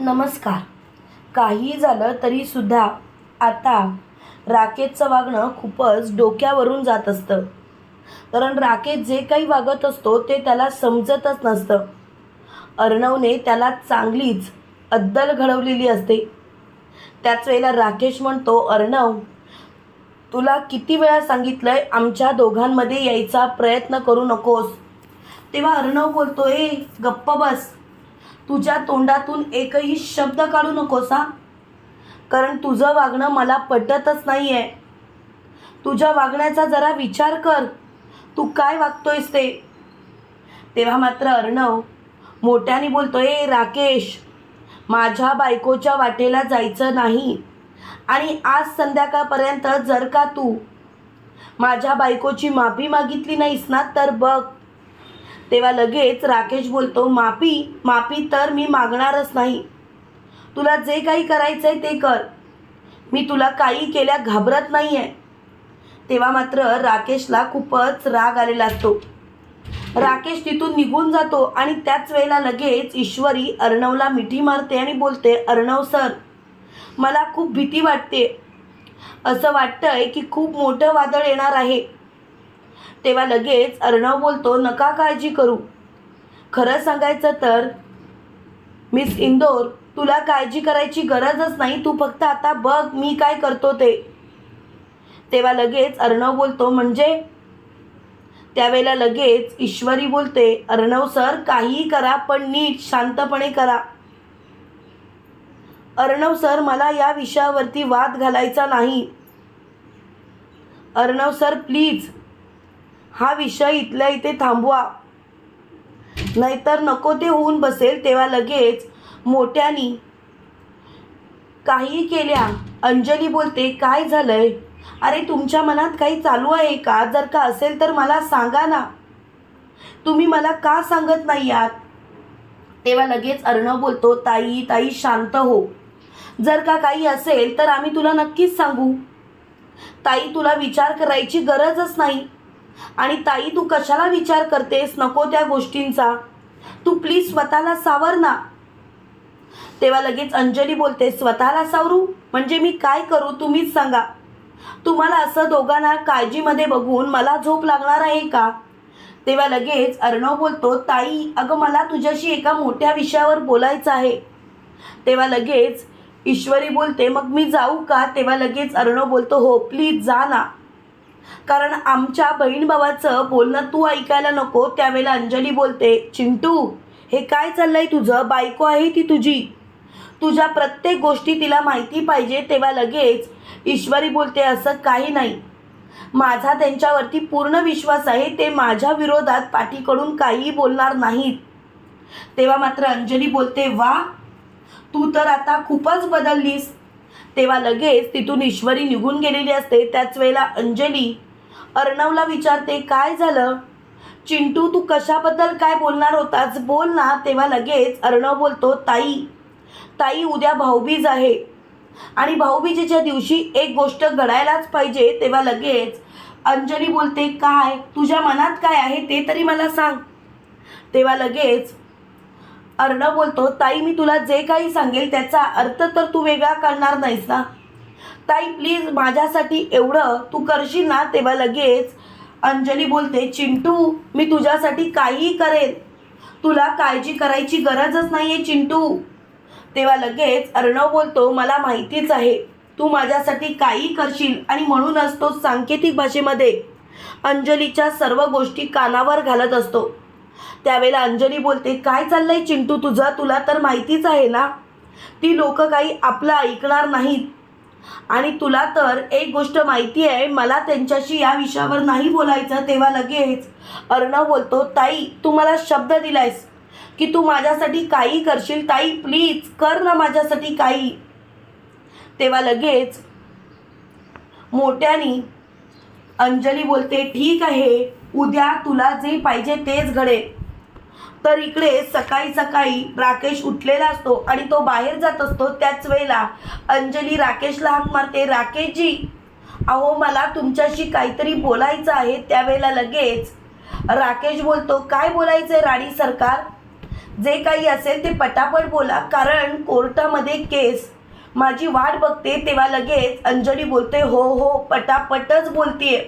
नमस्कार. काही झालं तरी सुद्धा आता राकेशचं वागणं खूपच डोक्यावरून जात असतं. कारण राकेश जे काही वागत असतो ते त्याला समजतच नसतं. अर्णवने त्याला चांगलीच अद्दल घडवलेली असते. त्याच वेळेला राकेश म्हणतो अर्णव तुला किती वेळा सांगितलंय आमच्या दोघांमध्ये यायचा प्रयत्न करू नकोस? तेव्हा अर्णव बोलतो ए गप्प बस. तुझ्या तोंडातून एकही शब्द काढू नकोसा कारण तुझं वागणं मला पटतच नाही आहे तुझ्या वागण्याचा जरा विचार कर. तू काय वागतोयस ते? तेव्हा मात्र अर्णव मोठ्याने बोलतोय "ए, राकेश माझ्या बायकोच्या वाटेला जायचं नाही. आणि आज संध्याकाळपर्यंत जर का तू माझ्या बायकोची माफी मागितली नाहीस ना तर बघ. तेव्हा लगेच राकेश बोलतो माफी माफी तर मी मागणारच नाही. तुला जे काही करायचं आहे ते कर. मी तुला काही केल्या घाबरत नाही आहे तेव्हा मात्र राकेशला खूपच राग आलेला असतो राकेश तिथून निघून जातो आणि त्याच वेळेला लगेच ईश्वरी अर्णवला मिठी मारते आणि बोलते अर्णव सर मला खूप भीती वाटते. असं वाटतंय की खूप मोठं वादळ येणार आहे. तेव्हा लगेच अर्णव बोलतो नका काळजी करू. खरं सांगायचं तर मिस इंदोर तुला काळजी करायची गरजच नाही तू फक्त आता बघ मी काय करतो ते. तेव्हा लगेच अर्णव बोलतो म्हणजे? त्यावेळेला लगेच ईश्वरी बोलते अर्णव सर काहीही करा पण नीट शांतपणे करा. अर्णव सर मला या विषयावरती वाद घालायचा नाही. Arnav sir please. हा विषय इथल्या इथे थांबवा. नाहीतर नको ते होऊन बसेल तेव्हा लगेच मोठ्यानी. काही केल्या. अंजली बोलते काय झालंय? अरे तुमच्या मनात काही चालू आहे का? जर का असेल तर मला सांगा ना. तुम्ही मला का सांगत नाही आहात? तेव्हा लगेच अर्णव बोलतो ताई ताई शांत हो. जर का काही असेल तर आम्ही तुला नक्कीच सांगू. ताई तुला विचार करायची गरजच नाही. आणि ताई तू कशाला विचार करतेस? नको त्या गोष्टींचा. तू प्लीज स्वतःला सावर ना. तेव्हा लगेच अंजली बोलते स्वतःला सावरू? म्हणजे मी काय करू? तुम्हीच सांगा. तुम्हाला असं दोघांना काळजीमध्ये बघून मला झोप लागणार आहे का? तेव्हा लगेच अर्णव बोलतो ताई अगं मला तुझ्याशी एका मोठ्या विषयावर बोलायचं आहे. तेव्हा लगेच ईश्वरी बोलते मग मी जाऊ का? तेव्हा लगेच अर्णव बोलतो हो प्लीज जा ना. कारण आमच्या बहीण भावाचं बोलणं तू ऐकायला नको त्यावेळेला अंजली बोलते चिंटू हे काय चाललंय तुझं? बायको आहे ती तुझी. तुझ्या प्रत्येक गोष्टी तिला माहिती पाहिजे तेव्हा लगेच ईश्वरी बोलते असं काही नाही. माझा त्यांच्यावरती पूर्ण विश्वास आहे ते माझ्या विरोधात पाठीकडून काहीही बोलणार नाहीत. तेव्हा मात्र अंजली बोलते वा तू तर आता खूपच बदललीस. तेव्हा लगेच तिथून ईश्वरी निघून गेलेली असते. त्याच वेळेला अंजली अर्णवला विचारते काय झालं? चिंटू तू कशाबद्दल काय बोलणार होतास? बोल ना. तेव्हा लगेच अर्णव बोलतो ताई ताई उद्या भाऊबीज आहे. आणि भाऊबीजेच्या दिवशी एक गोष्ट घडायलाच पाहिजे. तेव्हा लगेच अंजली बोलते काय? तुझ्या मनात काय आहे ते तरी मला सांग. तेव्हा लगेच अर्णव बोलतो ताई मी तुला जे काही सांगेल त्याचा अर्थ तर तू वेगळा करणार नाहीस ना? ताई प्लीज माझ्यासाठी एवढं तू करशील ना तेव्हा लगेच अंजली बोलते चिंटू मी तुझ्यासाठी काहीही करेन तुला काळजी करायची गरजच नाही आहे चिंटू. तेव्हा लगेच अर्णव बोलतो मला माहितीच आहे तू माझ्यासाठी काही करशील आणि म्हणूनच तो सांकेतिक भाषेमध्ये अंजलीच्या सर्व गोष्टी कानावर घालत असतो. त्यावेळेला अंजली बोलते काय चाललंय चिंटू तुझं? तुला तर माहितीच आहे ना. ती लोक काही आपलं ऐकणार नाहीत. आणि तुला तर एक गोष्ट माहिती आहे मला त्यांच्याशी या विषयावर नाही बोलायचं तेव्हा लगेच अर्णव बोलतो ताई तू मला शब्द दिलायस की तू माझ्यासाठी काही करशील? ताई प्लीज कर ना माझ्यासाठी काही. तेव्हा लगेच मोठ्यानी अंजली बोलते ठीक आहे उद्या तुला जे पाहिजे तेच घडेल तर इकडे सकाळी सकाळी राकेश उठलेला असतो आणि तो बाहेर जात असतो त्याच वेळेला. अंजली राकेशला हाक मारते राकेशजी अहो मला तुमच्याशी काहीतरी बोलायचं आहे त्यावेळेला लगेच. राकेश बोलतो काय बोलायचं आहे राणी सरकार? जे काही असेल ते पटापट बोला कारण कोर्टामध्ये केस. माझी वाट बघते तेव्हा लगेच अंजली बोलते हो हो पटापटच बोलतीये.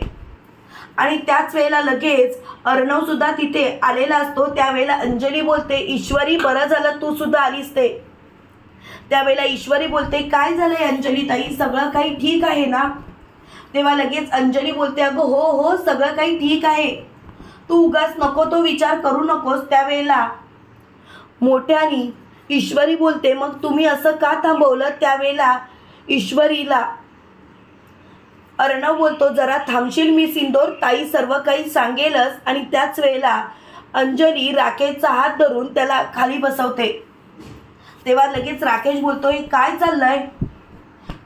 आणि त्याच वेळेला लगेच अर्णव सुद्धा तिथे आलेला असतो. त्यावेळेला अंजली बोलते ईश्वरी बरं झालं तू सुद्धा आलीस ते. त्यावेळेला ईश्वरी बोलते काय झालंय अंजली ताई? सगळं काही ठीक आहे ना? तेव्हा लगेच अंजली बोलते अगं हो हो सगळं काही ठीक आहे. तू उगाच नको तो विचार करू नकोस. त्यावेळेला मोठ्यानी ईश्वरी बोलते मग तुम्ही असं का थांबवलं? त्यावेळेला ईश्वरीला अर्णव बोलतो जरा थांबशील मी सिंदोर. ताई सर्व काही सांगेलच. आणि त्याच वेळेला अंजली राकेशचा हात धरून त्याला खाली बसवते. तेव्हा लगेच राकेश बोलतो हे काय चाललंय?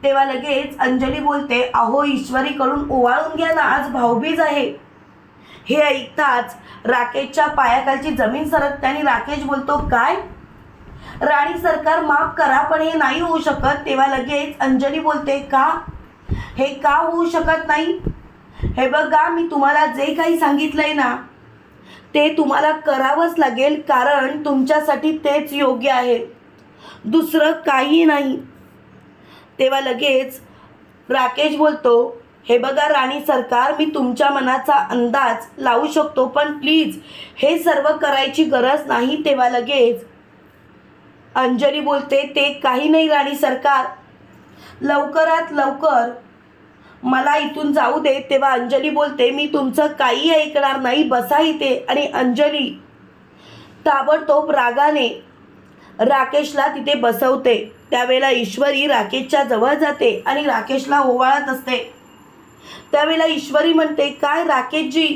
तेव्हा लगेच अंजली बोलते अहो ईश्वरीकडून ओवाळून घ्या ना आज भाऊबीज आहे. हे ऐकताच राकेशच्या पायाखालची जमीन सरकते आणि राकेश बोलतो काय? राणी सरकार माफ करा पण हे नाही होऊ शकत. तेव्हा लगेच अंजली बोलते का? हे का होऊ शकत नाही? हे बघा मी तुम्हाला जे काही सांगितलंय ना ते तुम्हाला करावंच लागेल कारण तुमच्यासाठी तेच योग्य आहे. दुसरं काही नाही. तेव्हा लगेच राकेश बोलतो हे बघा राणी सरकार मी तुमच्या मनाचा अंदाज लावू शकतो पण प्लीज हे सर्व करायची गरज नाही. तेव्हा लगेच अंजली बोलते ते काही नाही राणी सरकार. लवकरात लवकर मला इथून जाऊ दे तेव्हा अंजली बोलते मी तुमचं काही ऐकणार नाही बसा इथे. आणि अंजली ताबडतोब रागाने राकेशला तिथे बसवते. त्यावेळेला ईश्वरी राकेशच्या जवळ जाते आणि राकेशला ओवाळत असते. त्यावेळेला ईश्वरी म्हणते काय राकेशजी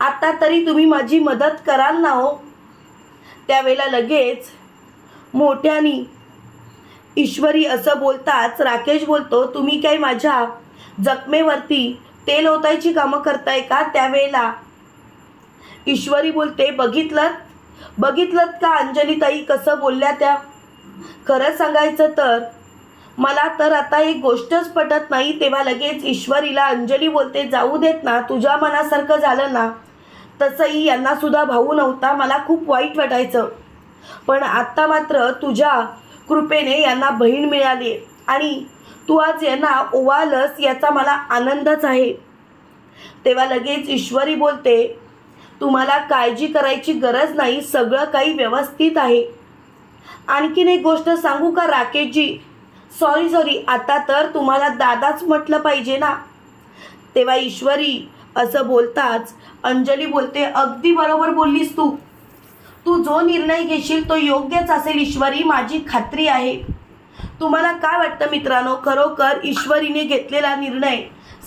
आता तरी तुम्ही माझी मदत कराल ना हो? त्यावेळेला लगेच मोठ्यानी ईश्वरी असं बोलताच राकेश बोलतो तुम्ही काही माझ्या जखमेवरती तेल ओतायची कामं करताय का? त्यावेळेला ईश्वरी बोलते बघितलं? बघितलं का अंजलीताई? कसं बोलल्या त्या? खरं सांगायचं तर मला तर आता एक गोष्टच पटत नाही. तेव्हा लगेच ईश्वरीला अंजली बोलते जाऊ देत ना तुझ्या मनासारखं झालं ना तसंही यांनासुद्धा भाऊ नव्हता. मला खूप वाईट वाटायचं. पण आत्ता मात्र तुझ्या कृपेने यांना बहीण मिळाली आणि तू आज यांना ओवालस याचा मला आनंदच आहे. तेव्हा लगेच ईश्वरी बोलते तुम्हाला काळजी करायची गरज नाही सगळं काही व्यवस्थित आहे. आणखीन एक गोष्ट सांगू का राकेशजी? सॉरी सॉरी आता तर तुम्हाला दादाच म्हटलं पाहिजे ना. तेव्हा ईश्वरी असं बोलताच अंजली बोलते अगदी बरोबर बोललीस तू. तू जो निर्णय घेशील तो योग्यच असेल ईश्वरी माझी खात्री आहे. तुम्हाला काय वाटतं मित्रांनो? खरोखर ईश्वरीने घेतलेला निर्णय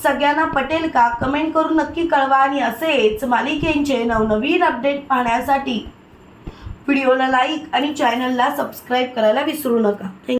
सगळ्यांना पटेल का? कमेंट करून नक्की कळवा आणि असेच मालिकेंचे नवनवीन अपडेट पाहण्यासाठी व्हिडिओला लाईक आणि चॅनलला सबस्क्राईब करायला विसरू नका. थँक्यू